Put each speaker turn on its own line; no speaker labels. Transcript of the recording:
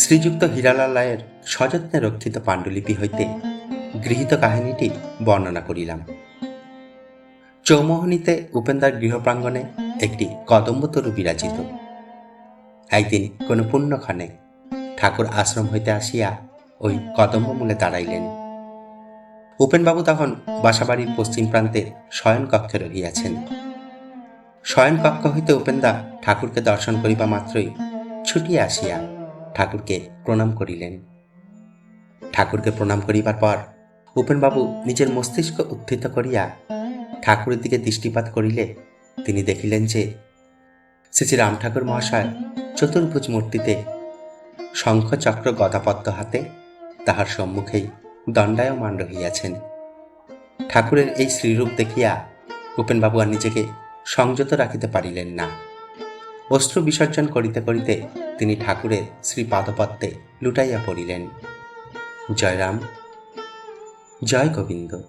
শ্রীযুক্ত হীরালাল রায়ের সযত্নে রক্ষিত পাণ্ডুলিপি হইতে গৃহীত কাহিনীটি বর্ণনা করিলাম। চৌমোহনীতে উপেন্দার গৃহপ্রাঙ্গণে একটি কদম্বতরু বিরাজিত। একদিন কোনো পুণ্যক্ষণে ঠাকুর আশ্রম হইতে আসিয়া ওই কদম্ব মূলে দাঁড়াইলেন। উপেনবাবু তখন বাসাবাড়ির পশ্চিম প্রান্তে শয়ন কক্ষে রহিয়াছেন। শয়ন কক্ষ হইতে উপেন্দা ঠাকুরকে দর্শন করিবা মাত্রই ছুটিয়া আসিয়া ঠাকুরকে প্রণাম করিলেন। ঠাকুরকে প্রণাম করিবার পর উপেনবাবু নিজের মস্তিষ্ক উত্থিত করিয়া ঠাকুরের দিকে দৃষ্টিপাত করিলে তিনি দেখিলেন যে শ্রী শ্রী রাম ঠাকুর মহাশয় চতুর্ভুজ মূর্তিতে শঙ্খ চক্র গদাপদ্ম হাতে তাহার সম্মুখেই দণ্ডায়মান রহিয়াছেন। ঠাকুরের এই শ্রীরূপ দেখিয়া উপেনবাবু আর নিজেকে সংযত রাখিতে পারিলেন না। অস্ত্র বিসর্জন করিতে করিতে তিনি ঠাকুরের শ্রী পাদপত্তে লুটাইয়া পড়িলেন। জয়রাম জয় গোবিন্দ।